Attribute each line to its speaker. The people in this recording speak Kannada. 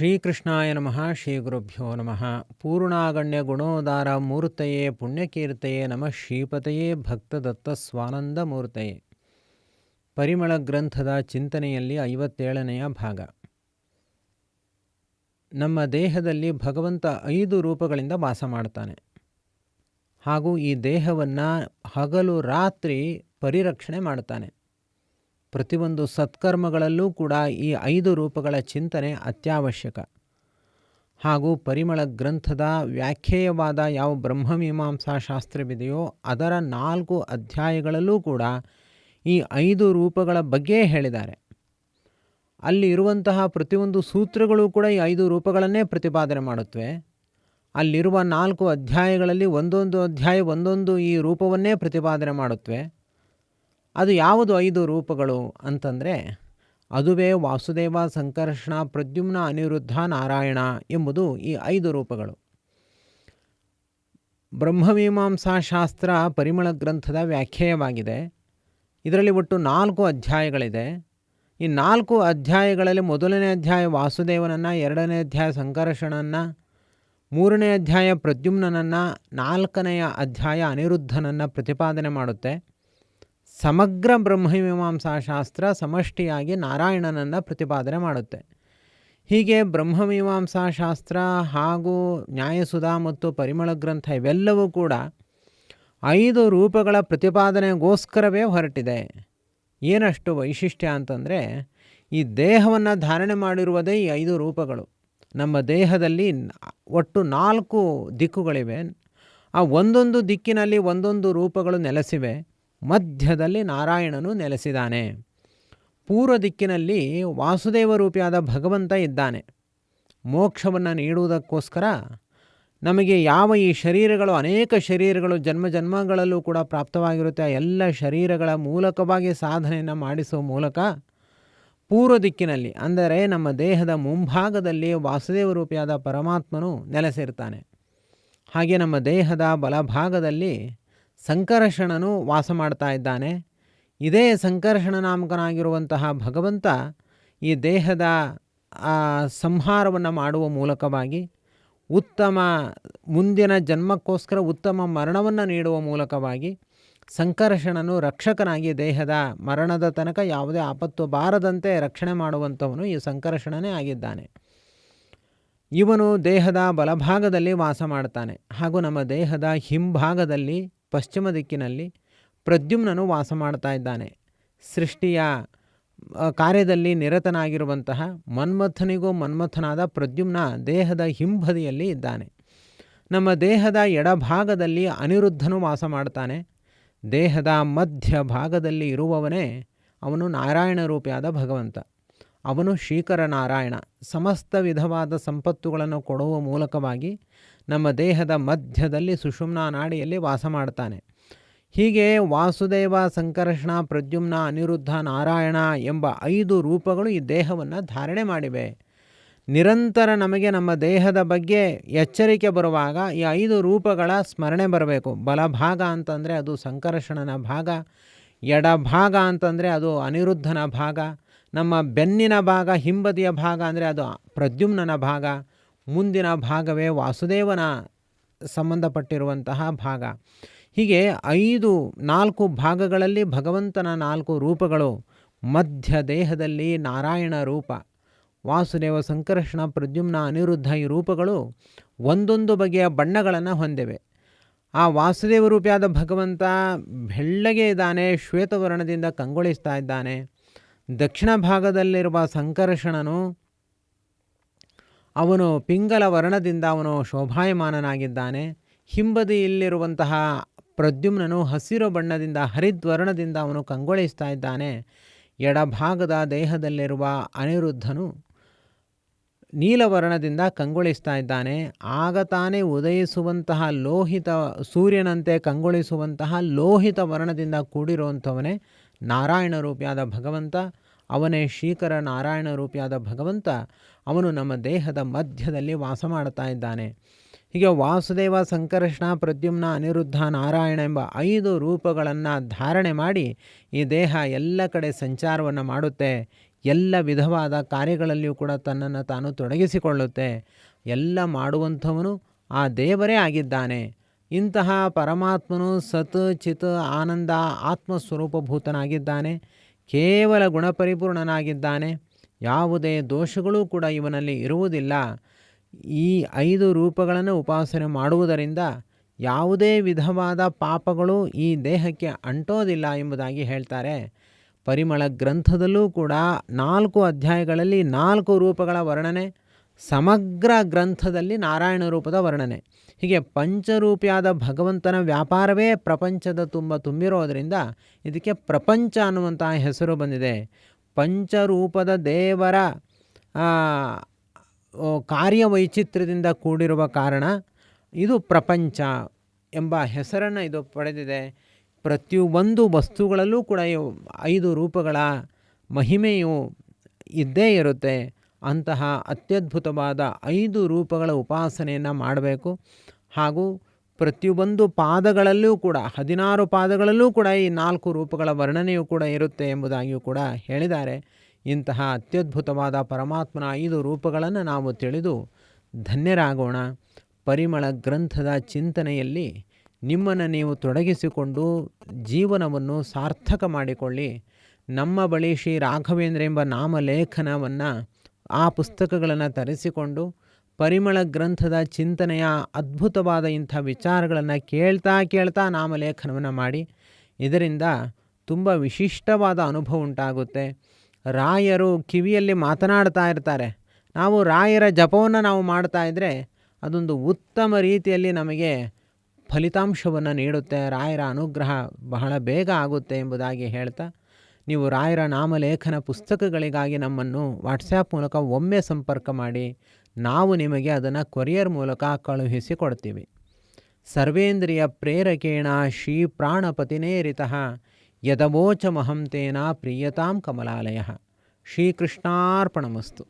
Speaker 1: ಶ್ರೀಕೃಷ್ಣಾಯ ನಮಃ, ಶ್ರೀ ಗುರುಭ್ಯೋ ನಮಃ. ಪೂರ್ಣಾಗಣ್ಯ ಗುಣೋದಾರ ಮೂರ್ತಯೇ, ಪುಣ್ಯಕೀರ್ತಯೇ ನಮಃ, ಶ್ರೀಪತಯೇ ಭಕ್ತದತ್ತ ಸ್ವಾನಂದ ಮೂರ್ತಯೇ. ಪರಿಮಳ ಗ್ರಂಥದ ಚಿಂತನೆಯಲ್ಲಿ ಐವತ್ತೇಳನೆಯ ಭಾಗ. ನಮ್ಮ ದೇಹದಲ್ಲಿ ಭಗವಂತ ಐದು ರೂಪಗಳಿಂದ ವಾಸ ಮಾಡ್ತಾನೆ. ಹಾಗೂ ಈ ದೇಹವನ್ನು ಹಗಲು ರಾತ್ರಿ ಪರಿರಕ್ಷಣೆ ಮಾಡ್ತಾನೆ. ಪ್ರತಿಯೊಂದು ಸತ್ಕರ್ಮಗಳಲ್ಲೂ ಕೂಡ ಈ ಐದು ರೂಪಗಳ ಚಿಂತನೆ ಅತ್ಯವಶ್ಯಕ. ಹಾಗೂ ಪರಿಮಳ ಗ್ರಂಥದ ವ್ಯಾಖ್ಯೇಯವಾದ ಯಾವ ಬ್ರಹ್ಮಮೀಮಾಂಸಾ ಶಾಸ್ತ್ರವಿದೆಯೋ ಅದರ ನಾಲ್ಕು ಅಧ್ಯಾಯಗಳಲ್ಲೂ ಕೂಡ ಈ ಐದು ರೂಪಗಳ ಬಗ್ಗೆ ಹೇಳಿದ್ದಾರೆ. ಅಲ್ಲಿ ಇರುವಂತಹ ಪ್ರತಿಯೊಂದು ಸೂತ್ರಗಳು ಕೂಡ ಈ ಐದು ರೂಪಗಳನ್ನೇ ಪ್ರತಿಪಾದನೆ ಮಾಡುತ್ತವೆ. ಅಲ್ಲಿರುವ ನಾಲ್ಕು ಅಧ್ಯಾಯಗಳಲ್ಲಿ ಒಂದೊಂದು ಅಧ್ಯಾಯ ಒಂದೊಂದು ಈ ರೂಪವನ್ನೇ ಪ್ರತಿಪಾದನೆ ಮಾಡುತ್ತವೆ. ಅದು ಯಾವುದು ಐದು ರೂಪಗಳು ಅಂತಂದರೆ, ಅದುವೇ ವಾಸುದೇವ ಸಂಕರ್ಷಣ ಪ್ರದ್ಯುಮ್ನ ಅನಿರುದ್ಧ ನಾರಾಯಣ ಎಂಬುದು ಈ ಐದು ರೂಪಗಳು. ಬ್ರಹ್ಮಮೀಮಾಂಸಾ ಶಾಸ್ತ್ರ ಪರಿಮಳ ಗ್ರಂಥದ ವ್ಯಾಖ್ಯೇಯವಾಗಿದೆ. ಇದರಲ್ಲಿ ಒಟ್ಟು ನಾಲ್ಕು ಅಧ್ಯಾಯಗಳಿದೆ. ಈ ನಾಲ್ಕು ಅಧ್ಯಾಯಗಳಲ್ಲಿ ಮೊದಲನೇ ಅಧ್ಯಾಯ ವಾಸುದೇವನನ್ನು, ಎರಡನೇ ಅಧ್ಯಾಯ ಸಂಕರ್ಷಣನ್ನು, ಮೂರನೇ ಅಧ್ಯಾಯ ಪ್ರದ್ಯುಮ್ನನನ್ನು, ನಾಲ್ಕನೆಯ ಅಧ್ಯಾಯ ಅನಿರುದ್ಧನನ್ನು ಪ್ರತಿಪಾದನೆ ಮಾಡುತ್ತೆ. ಸಮಗ್ರ ಬ್ರಹ್ಮಮೀಮಾಂಸಾ ಶಾಸ್ತ್ರ ಸಮಷ್ಟಿಯಾಗಿ ನಾರಾಯಣನನ್ನು ಪ್ರತಿಪಾದನೆ ಮಾಡುತ್ತೆ. ಹೀಗೆ ಬ್ರಹ್ಮಮೀಮಾಂಸಾ ಶಾಸ್ತ್ರ ಹಾಗೂ ನ್ಯಾಯಸುಧಾ ಮತ್ತು ಪರಿಮಳ ಗ್ರಂಥ ಇವೆಲ್ಲವೂ ಕೂಡ ಐದು ರೂಪಗಳ ಪ್ರತಿಪಾದನೆಗೋಸ್ಕರವೇ ಹೊರಟಿದೆ. ಏನಷ್ಟು ವೈಶಿಷ್ಟ್ಯ ಅಂತಂದರೆ ಈ ದೇಹವನ್ನು ಧಾರಣೆ ಮಾಡಿರುವುದೇ ಈ ಐದು ರೂಪಗಳು. ನಮ್ಮ ದೇಹದಲ್ಲಿ ಒಟ್ಟು ನಾಲ್ಕು ದಿಕ್ಕುಗಳಿವೆ. ಆ ಒಂದೊಂದು ದಿಕ್ಕಿನಲ್ಲಿ ಒಂದೊಂದು ರೂಪಗಳು ನೆಲೆಸಿವೆ. ಮಧ್ಯದಲ್ಲಿ ನಾರಾಯಣನು ನೆಲೆಸಿದ್ದಾನೆ. ಪೂರ್ವ ದಿಕ್ಕಿನಲ್ಲಿ ವಾಸುದೇವ ರೂಪಿಯಾದ ಭಗವಂತ ಇದ್ದಾನೆ. ಮೋಕ್ಷವನ್ನು ನೀಡುವುದಕ್ಕೋಸ್ಕರ ನಮಗೆ ಯಾವ ಈ ಶರೀರಗಳು, ಅನೇಕ ಶರೀರಗಳು, ಜನ್ಮ ಜನ್ಮಗಳಲ್ಲೂ ಕೂಡ ಪ್ರಾಪ್ತವಾಗಿರುತ್ತೆ ಎಲ್ಲ ಶರೀರಗಳ ಮೂಲಕವಾಗಿ ಸಾಧನೆಯನ್ನು ಮಾಡಿಸುವ ಮೂಲಕ ಪೂರ್ವ ದಿಕ್ಕಿನಲ್ಲಿ, ಅಂದರೆ ನಮ್ಮ ದೇಹದ ಮುಂಭಾಗದಲ್ಲಿ ವಾಸುದೇವ ರೂಪಿಯಾದ ಪರಮಾತ್ಮನು ನೆಲೆಸಿರ್ತಾನೆ. ಹಾಗೆ ನಮ್ಮ ದೇಹದ ಬಲಭಾಗದಲ್ಲಿ ಸಂಕರ್ಷಣನು ವಾಸ ಮಾಡ್ತಾ ಇದ್ದಾನೆ. ಇದೇ ಸಂಕರ್ಷಣ ನಾಮಕನಾಗಿರುವಂತಹ ಭಗವಂತ ಈ ದೇಹದ ಸಂಹಾರವನ್ನು ಮಾಡುವ ಮೂಲಕವಾಗಿ ಉತ್ತಮ ಮುಂದಿನ ಜನ್ಮಕ್ಕೋಸ್ಕರ ಉತ್ತಮ ಮರಣವನ್ನು ನೀಡುವ ಮೂಲಕವಾಗಿ ಸಂಕರ್ಷಣನು ರಕ್ಷಕನಾಗಿ ದೇಹದ ಮರಣದ ತನಕ ಯಾವುದೇ ಆಪತ್ತು ಬಾರದಂತೆ ರಕ್ಷಣೆ ಮಾಡುವಂಥವನು ಈ ಸಂಕರ್ಷಣನೇ ಆಗಿದ್ದಾನೆ. ಇವನು ದೇಹದ ಬಲಭಾಗದಲ್ಲಿ ವಾಸ ಮಾಡ್ತಾನೆ. ಹಾಗೂ ನಮ್ಮ ದೇಹದ ಹಿಂಭಾಗದಲ್ಲಿ ಪಶ್ಚಿಮ ದಿಕ್ಕಿನಲ್ಲಿ ಪ್ರದ್ಯುಮ್ನನು ವಾಸ ಮಾಡ್ತಾ ಇದ್ದಾನೆ. ಸೃಷ್ಟಿಯ ಕಾರ್ಯದಲ್ಲಿ ನಿರತನಾಗಿರುವಂತಹ ಮನ್ಮಥನಿಗೂ ಮನ್ಮಥನಾದ ಪ್ರದ್ಯುಮ್ನ ದೇಹದ ಹಿಂಬದಿಯಲ್ಲಿ ಇದ್ದಾನೆ. ನಮ್ಮ ದೇಹದ ಎಡಭಾಗದಲ್ಲಿ ಅನಿರುದ್ಧನು ವಾಸ ಮಾಡ್ತಾನೆ. ದೇಹದ ಮಧ್ಯ ಭಾಗದಲ್ಲಿ ಇರುವವನೇ ಅವನು ನಾರಾಯಣ ರೂಪಿಯಾದ ಭಗವಂತ. ಅವನು ಶ್ರೀಕರ ನಾರಾಯಣ ಸಮಸ್ತ ವಿಧವಾದ ಸಂಪತ್ತುಗಳನ್ನು ಕೊಡುವ ಮೂಲಕವಾಗಿ ನಮ್ಮ ದೇಹದ ಮಧ್ಯದಲ್ಲಿ ಸುಷುಮ್ನ ನಾಡಿಯಲ್ಲಿ ವಾಸ ಮಾಡ್ತಾನೆ. ಹೀಗೆ ವಾಸುದೇವ ಸಂಕರ್ಷಣ ಪ್ರದ್ಯುಮ್ನ, ಅನಿರುದ್ಧ, ನಾರಾಯಣ ಎಂಬ ಐದು ರೂಪಗಳು ಈ ದೇಹವನ್ನು ಧಾರಣೆ ಮಾಡಿವೆ. ನಿರಂತರ ನಮಗೆ ನಮ್ಮ ದೇಹದ ಬಗ್ಗೆ ಎಚ್ಚರಿಕೆ ಬರುವಾಗ ಈ ಐದು ರೂಪಗಳ ಸ್ಮರಣೆ ಬರಬೇಕು. ಬಲಭಾಗ ಅಂತಂದರೆ ಅದು ಸಂಕರ್ಷಣನ ಭಾಗ, ಎಡಭಾಗ ಅಂತಂದರೆ ಅದು ಅನಿರುದ್ಧನ ಭಾಗ, ನಮ್ಮ ಬೆನ್ನಿನ ಭಾಗ, ಹಿಂಬದಿಯ ಭಾಗ ಅಂದರೆ ಅದು ಪ್ರದ್ಯುಮ್ನನ ಭಾಗ ಮುಂದಿನ ಭಾಗವೇ ವಾಸುದೇವನ ಸಂಬಂಧಪಟ್ಟಿರುವಂತಹ ಭಾಗ. ಹೀಗೆ ಐದು, ನಾಲ್ಕು ಭಾಗಗಳಲ್ಲಿ ಭಗವಂತನ ನಾಲ್ಕು ರೂಪಗಳು, ಮಧ್ಯ ದೇಹದಲ್ಲಿ ನಾರಾಯಣ ರೂಪ, ವಾಸುದೇವ ಸಂಕರ್ಷಣ ಪ್ರದ್ಯುಮ್ನ ಅನಿರುದ್ಧ ಈ ರೂಪಗಳು ಒಂದೊಂದು ಬಗೆಯ ಬಣ್ಣಗಳನ್ನು ಹೊಂದಿವೆ. ಆ ವಾಸುದೇವ ರೂಪಿಯಾದ ಭಗವಂತ ಬೆಳ್ಳಗೆ ಇದ್ದಾನೆ, ಶ್ವೇತವರ್ಣದಿಂದ ಕಂಗೊಳಿಸ್ತಾ ಇದ್ದಾನೆ. ದಕ್ಷಿಣ ಭಾಗದಲ್ಲಿರುವ ಸಂಕರ್ಷಣನು ಅವನು ಪಿಂಗಲ ವರ್ಣದಿಂದ ಅವನು ಶೋಭಾಯಮಾನನಾಗಿದ್ದಾನೆ. ಹಿಂಬದಿಯಲ್ಲಿರುವಂತಹ ಪ್ರದ್ಯುಮ್ನನು ಹಸಿರು ಬಣ್ಣದಿಂದ ಹರಿದ್ವರ್ಣದಿಂದ ಅವನು ಕಂಗೊಳಿಸ್ತಾ ಇದ್ದಾನೆ. ಎಡಭಾಗದ ದೇಹದಲ್ಲಿರುವ ಅನಿರುದ್ಧನು ನೀಲವರ್ಣದಿಂದ ಕಂಗೊಳಿಸ್ತಾ ಇದ್ದಾನೆ. ಆಗ ತಾನೇ ಉದಯಿಸುವಂತಹ ಲೋಹಿತ ಸೂರ್ಯನಂತೆ ಕಂಗೊಳಿಸುವಂತಹ ಲೋಹಿತ ವರ್ಣದಿಂದ ಕೂಡಿರುವಂಥವನೇ ನಾರಾಯಣ ರೂಪಿಯಾದ ಭಗವಂತ. ಅವನೇ ಶ್ರೀಕರ ನಾರಾಯಣ ರೂಪಿಯಾದ ಭಗವಂತ. ಅವನು ನಮ್ಮ ದೇಹದ ಮಧ್ಯದಲ್ಲಿ ವಾಸ ಮಾಡ್ತಾ ಇದ್ದಾನೆ. ಹೀಗೆ ವಾಸುದೇವ ಸಂಕರ್ಷಣ ಪ್ರದ್ಯುಮ್ನ ಅನಿರುದ್ಧ ನಾರಾಯಣ ಎಂಬ ಐದು ರೂಪಗಳನ್ನು ಧಾರಣೆ ಮಾಡಿ ಈ ದೇಹ ಎಲ್ಲ ಕಡೆ ಸಂಚಾರವನ್ನು ಮಾಡುತ್ತೆ. ಎಲ್ಲ ವಿಧವಾದ ಕಾರ್ಯಗಳಲ್ಲಿಯೂ ಕೂಡ ತನ್ನನ್ನು ತಾನು ತೊಡಗಿಸಿಕೊಳ್ಳುತ್ತೆ. ಎಲ್ಲ ಮಾಡುವಂಥವನು ಆ ದೇವರೇ ಆಗಿದ್ದಾನೆ. ಇಂತಹ ಪರಮಾತ್ಮನು ಸತ್, ಚಿತ್, ಆನಂದ, ಆತ್ಮಸ್ವರೂಪಭೂತನಾಗಿದ್ದಾನೆ. ಕೇವಲ ಗುಣಪರಿಪೂರ್ಣನಾಗಿದ್ದಾನೆ. ಯಾವುದೇ ದೋಷಗಳೂ ಕೂಡ ಇವನಲ್ಲಿ ಇರುವುದಿಲ್ಲ. ಈ ಐದು ರೂಪಗಳನ್ನು ಉಪಾಸನೆ ಮಾಡುವುದರಿಂದ ಯಾವುದೇ ವಿಧವಾದ ಪಾಪಗಳು ಈ ದೇಹಕ್ಕೆ ಅಂಟೋದಿಲ್ಲ ಎಂಬುದಾಗಿ ಹೇಳ್ತಾರೆ. ಪರಿಮಳ ಗ್ರಂಥದಲ್ಲೂ ಕೂಡ ನಾಲ್ಕು ಅಧ್ಯಾಯಗಳಲ್ಲಿ ನಾಲ್ಕು ರೂಪಗಳ ವರ್ಣನೆ ಸಮಗ್ರ ಗ್ರಂಥದಲ್ಲಿ ನಾರಾಯಣ ರೂಪದ ವರ್ಣನೆ. ಹೀಗೆ ಪಂಚರೂಪಿಯಾದ ಭಗವಂತನ ವ್ಯಾಪಾರವೇ ಪ್ರಪಂಚದ ತುಂಬ ತುಂಬಿರೋದರಿಂದ ಇದಕ್ಕೆ ಪ್ರಪಂಚ ಅನ್ನುವಂತಹ ಹೆಸರು ಬಂದಿದೆ. ಪಂಚರೂಪದ ದೇವರ ಕಾರ್ಯವೈಚಿತ್ರ್ಯದಿಂದ ಕೂಡಿರುವ ಕಾರಣ ಇದು ಪ್ರಪಂಚ ಎಂಬ ಹೆಸರನ್ನು ಇದು ಪಡೆದಿದೆ. ಪ್ರತಿಯೊಂದು ವಸ್ತುಗಳಲ್ಲೂ ಕೂಡ ಐದು ರೂಪಗಳ ಮಹಿಮೆಯು ಇದ್ದೇ ಇರುತ್ತೆ. ಅಂತಹ ಅತ್ಯದ್ಭುತವಾದ ಐದು ರೂಪಗಳ ಉಪಾಸನೆಯನ್ನು ಮಾಡಬೇಕು. ಹಾಗೂ ಪ್ರತಿಯೊಂದು ಪಾದಗಳಲ್ಲೂ ಕೂಡ, ಹದಿನಾರು ಪಾದಗಳಲ್ಲೂ ಕೂಡ ಈ ನಾಲ್ಕು ರೂಪಗಳ ವರ್ಣನೆಯೂ ಕೂಡ ಇರುತ್ತೆ ಎಂಬುದಾಗಿಯೂ ಕೂಡ ಹೇಳಿದ್ದಾರೆ. ಇಂತಹ ಅತ್ಯದ್ಭುತವಾದ ಪರಮಾತ್ಮನ ಐದು ರೂಪಗಳನ್ನು ನಾವು ತಿಳಿದು ಧನ್ಯರಾಗೋಣ. ಪರಿಮಳ ಗ್ರಂಥದ ಚಿಂತನೆಯಲ್ಲಿ ನಿಮ್ಮನ್ನು ನೀವು ತೊಡಗಿಸಿಕೊಂಡು ಜೀವನವನ್ನು ಸಾರ್ಥಕ ಮಾಡಿಕೊಳ್ಳಿ. ನಮ್ಮ ಬಳಿ ಶ್ರೀ ರಾಘವೇಂದ್ರ ಎಂಬ ನಾಮಲೇಖನವನ್ನು ಆ ಪುಸ್ತಕಗಳನ್ನು ತರಿಸಿಕೊಂಡು ಪರಿಮಳ ಗ್ರಂಥದ ಚಿಂತನೆಯ ಅದ್ಭುತವಾದ ಇಂಥ ವಿಚಾರಗಳನ್ನು ಕೇಳ್ತಾ ಕೇಳ್ತಾ ನಾಮಲೇಖನವನ್ನು ಮಾಡಿ, ಇದರಿಂದ ತುಂಬ ವಿಶಿಷ್ಟವಾದ ಅನುಭವ ಉಂಟಾಗುತ್ತೆ. ರಾಯರು ಕಿವಿಯಲ್ಲಿ ಮಾತನಾಡ್ತಾ ಇರ್ತಾರೆ. ನಾವು ರಾಯರ ಜಪವನ್ನು ನಾವು ಮಾಡ್ತಾ ಇದ್ದರೆ ಅದೊಂದು ಉತ್ತಮ ರೀತಿಯಲ್ಲಿ ನಮಗೆ ಫಲಿತಾಂಶವನ್ನು ನೀಡುತ್ತೆ. ರಾಯರ ಅನುಗ್ರಹ ಬಹಳ ಬೇಗ ಆಗುತ್ತೆ ಎಂಬುದಾಗಿ ಹೇಳ್ತಾ ನೀವು ರಾಯರ ನಾಮಲೇಖನ ಪುಸ್ತಕಗಳಿಗಾಗಿ ನಮ್ಮನ್ನು ವಾಟ್ಸ್ಯಾಪ್ ಮೂಲಕ ಒಮ್ಮೆ ಸಂಪರ್ಕ ಮಾಡಿ, ನಾವು ನಿಮಗೆ ಅದನ್ನು ಕೊರಿಯರ್ ಮೂಲಕ ಕಳುಹಿಸಿ ಕೊಡ್ತೀವಿ ಸರ್ವೇಂದ್ರಿಯ ಪ್ರೇರಕೇಣ ಶ್ರೀ ಪ್ರಾಣಪತಿನೇರಿತ ಯದವೋಚ ಮಹಂತೇನ ಪ್ರಿಯತಾಂ ಕಮಲಾಲಯ. ಶ್ರೀಕೃಷ್ಣಾರ್ಪಣಮಸ್ತು.